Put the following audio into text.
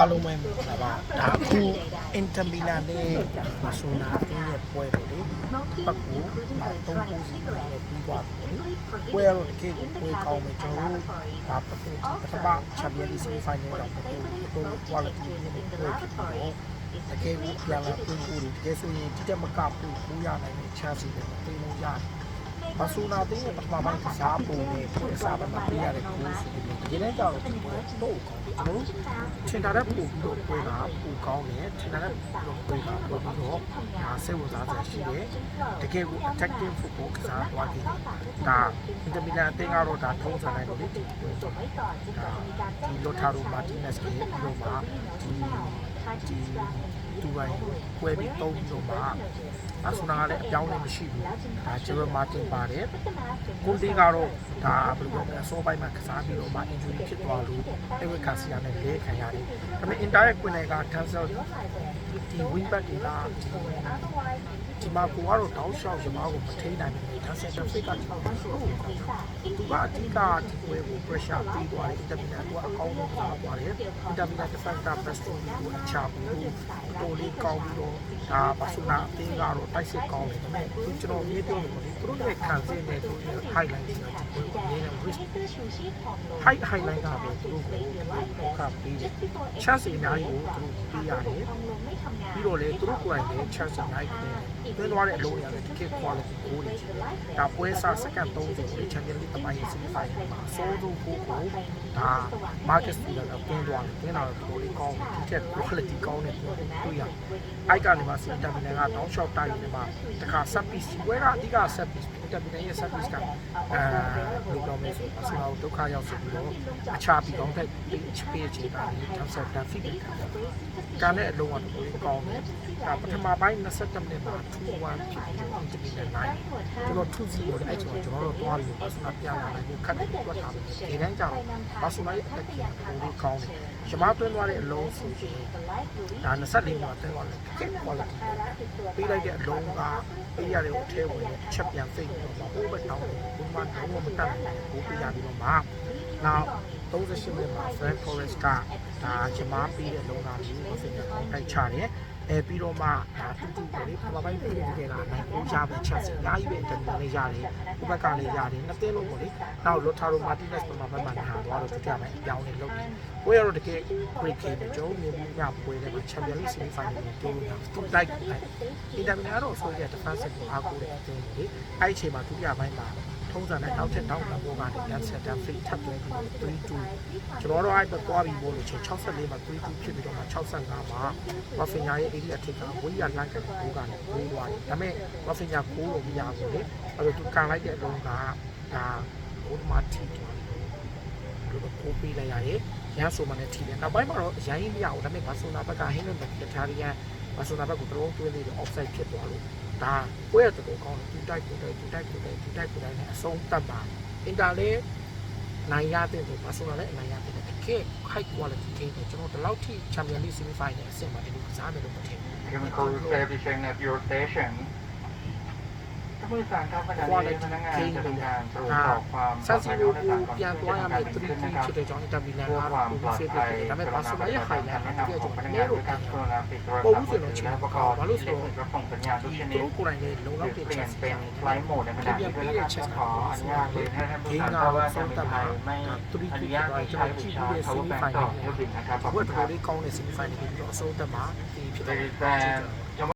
အားလုံးပဲဒါပါဒါအခုအင်တာမီလန်နဲ့ဘာဆိုနာအင်းရဲ့ပွဲပေါ့လေပတ်ကိုဒါသုံးခုစီနဲ့ပြီးသွားပြီလေပွဲတော့တကယ်ကိုပွဲကောင်းမယ်ကျွန်တော်တို့ဒါပထမပထမချန်ပီယံလိစီဖိုင်နယ်တော့ပို့ပို့ quality နဲ့ပွဲဖြစ်ပြီးတော့တကယ်ကိုပြန်လာပြင်ကိုတကယ်ဆိုရင်တိတက်မကပို့ပို့ရနိုင်တဲ့ chance တွေတင်လို့ရတယ် ဘာဆိုနာတင်းရဲ့ပထမပိုင်းကစားပုံနဲ့ပွဲစားပိုင်းမှာပြရတဲ့ကိုယ်စီတွေဒီနေ့ကျတော့ဒီပွဲတော့ကောင်းကျွန်တော်တို့ထင်တာတဲ့ပို့ပြီးတော့ပွဲကပိုကောင်းတယ်ထင်တာတဲ့ပွဲကပိုပြီးတော့ဒါစိတ်ဝင်စားစရာရှိတယ်တကယ်ကို attacking football ကစားသွားခဲ့တယ်ဒါအင်တာမီလန်အသင်းကတော့ဒါထုံးစံတိုင်းလို့လေဒီပွဲတော့ဒါဒီလိုထာရိုမာတီနက်စ်ရဲ့ပြီးတော့မှဒီ ဒီတူပိုင်းပွဲပြီးတုံးပြီးတော့မှအဆူနာကလည်းအပြောင်းလည်းမရှိဘူးဒါဂျေရမာတင်ပါတယ်ကိုတင်ကတော့ဒါဘယ်လိုပြောမလဲအစောပိုင်းမှာကစားပြီးတော့မှ injury ဖြစ်သွားလို့အေဝက်ကာစီယာနဲ့လဲခံရတယ်ဒါပေမဲ့ indirect ကွင်းတွေက cancel ဒီ wing back တွေကဒီမှာကိုကတော့တောင်းလျှောက်ရမားကိုမထိနိုင်ဘူးဒါဆက်တော့ fake ကဒီမှာသူကအဓိကဒီပွဲကို pressure ပေးသွားတယ် intermittent ကအကောင်းဆုံးစားသွားတယ် intermittent defender best of ကိုအချဘူးတော်လေးကောင်းပြီးတော့ဒါဘာဆိုနာအင်းကတော့တိုက်စစ်ကောင်းတယ်ဒါပေမဲ့သူကျွန်တော်ရေးပြောလို့ပေါ့လေသူတို့ရဲ့ခံစင်းတဲ့သူတွေ highlight တွေဒီပွဲကိုနည်းနည်း risk high highlight ကပဲသူတို့ကိုခပ်ပြီး chance အများကြီးကိုသူတို့ပေးရတယ်ပြီးတော့လေသူတို့ကိုယ်တိုင်လည်း chance အများကြီးပေးတယ်သွားတဲ့အလုံးတွေကလည်းတကယ် quality ကိုတွေကြီးတယ်ဒါပွဲစားစက္ကန့်30ကို Champions League တပိုင်းရဲ့ semi final မှာအစိုးဆုံးကိုကိုဒါ market leader ကတွင်းသွားတယ်တွင်းလာတော့တော်လေးကောင်းတယ်ဒီထက် quality ကောင်းတဲ့ပြောတွေ့ရတယ်အိုက်ကနေမှစီတာမီနန်ကတောင်းလျှောက်တိုက်နေမှာတခါ set piece ပွဲကအဓိက set piece တာမီနန်ရဲ့ set piece ကအဲဘယ်လိုပြောမလဲ ဆိုအစတော့ဒုက္ခရောက်ဆိုပြီးတော့အခြားပြီးတော့တက်ပြီးချပေးချေတာလေတောက်ဆက်တာ feedback ကံတဲ့အလုံးကတော်တော်ကောင်းတယ်ဒါပထမပိုင်း27မိနစ်မှာ2-1ဖြစ်ပြီးတော့တမီနန်နိုင်ကျွန်တော်2-0တဲ့အဲ့ချိန်မှာကျွန်တော်တို့တွားပြီးဘာစနာပြန်လာနိုင်ဖို့ခက်တယ်တွက်ထားတယ်ဒီတိုင်းကြောင့်ဘာစနာရဲ့အတက်ကြီးတော်တော်ကောင်းတယ်ရှမတွင်းသွားတဲ့အလုံးဆိုရင်ဒါ24မှာတွင်းသွားတယ်ကဲ quality ပေးလိုက်တဲ့အလုံးကပေးရတဲ့အထဲဝင်ချက်ပြန်ဖိတ်ပြီးတော့ဟိုဘက်တောင်းတယ်ဘုံမတောင်းမတတ်ဘူးပေးရပြီးတော့မှနောက်38မိနစ်မှာ Frank Torres ကဒါချမပေးတဲ့လုံးသားလေးကိုစိတ်နဲ့တိုက်ချတယ် အဲပြီးတော့မှဒါတူတူပဲလေပထမပိုင်းပြည်တကယ်ကနိုင်ကိုရပဲချက်စီအများကြီးပဲတန်တယ်လည်းရတယ်ဒီဘက်ကလည်းရတယ်နှစ်တင်းလို့ပေါ့လေနောက်လော်ထာရိုမာတီနက်စ်ပမာဘက်မှာနာသွားတော့ဒုတိယပိုင်းအပြောင်းနေလုပ်တယ်ပွဲရတော့တကယ် break ခဲ့တယ်ကျွန်တော်မြင်မှုညပွဲထဲမှာ Champions League semi final ကိုတိုးလို့ရတူတိုက်တိုက်အင်တာမီနာတော့ဆိုရတဲ့ defensive ကိုအားကိုးတဲ့အသင်းလေအဲ့ဒီအချိန်မှာဒုတိယပိုင်းမှာထုံးစံနဲ့နောက်ထပ်တောင်းတာဘောကနေ left center free ထပ်သွင်းပြီး3-2ကျွန်တော်တို့အဲ့ဘက်သွားပြီးဘောလို့ချိန်64မှာ3-2ဖြစ်ပြီးတော့မှ65မှာ Rafinha ရဲ့ area ထိပ်ကဝေးရလိုက်ကတဲ့ဘိုးကနေဝေးသွားတယ်ဒါပေမဲ့ Rafinha ကိုလို့မရဘူးလေအဲ့တော့သူကန်လိုက်တဲ့အလုံးကဒါဘိုးမတီတယ်လို့ကိုပေးလိုက်ရတယ်ရန်ဆိုမှလည်းထိတယ်နောက်ပိုင်းမှာတော့ရိုင်းမရဘူးဒါပေမဲ့ဘာဆိုနာဘက်ကဟင်းလို့တခြားရီကဘာဆိုနာဘက်ကိုတော့တွင်းလေး offside ဖြစ်သွားလို့ဒါပွဲရတော်ကောင်းတယ်သူတိုက်ကိုတိုက်သူတိုက်ကိုတိုက်သူတိုက်ကိုတိုက်နဲ့အဆုံးတတ်ပါအင်တာလေးနိုင်ရတဲ့ဘာဆိုနာလည်းနိုင်ရတဲ့ တကယ် high quality game ကိုကျွန်တော်ဒီလောက်ထိ Champions League semi final အဆင့်မှာဒီလိုကစားမယ်လို့မထင်ဘူး chemical establishing at your station ถ้า ผู้โดยสารครับขณะนี้พนักงานจะทำการตรวจสอบความปล ဆ อ န် ด စီ ภัย ရို ผู้โดยสารก่อน ပြန် ที่ သွားရ จะ မယ် ทำการ 3 ขึ้น 2 นะครับ ဖြစ်တဲ့ကြောင့်အင်တာမီလန်က เพื่อความปลอดภัย ဒါပေမဲ့ဘာဆိုလဲခိုင်လာ แนะ တယ် นำ ဒီ ของพ က นัก နေ့ งาน တော့ ด้วยการกรุณาปิดโทรศัพท์มือถือและประกอบที่เล็กรับส่งสัญญาณทุกช သူ นิด တို့ကိုယ်တိုင်လည်းလုံ ห လောက် รือ တဲ့ เปลี่ ချက် ยน စ เป็นไฟล์โหมดในขณะนี้ด้วยนะครับขออนุญาตเรียนให้ท่านผู้โดยสารทราบว่าการบินไทยไม่อนุญาตให้ใช้บริการ power bank ต่อเที่ยวบินนะครับขอบ ဘ คุ ယ် ณค လို รับ လေးကောင်းတဲ့ semi final ပြီးတော့အဆုံးသတ်မှာဒီဖြစ်တယ် Ladies and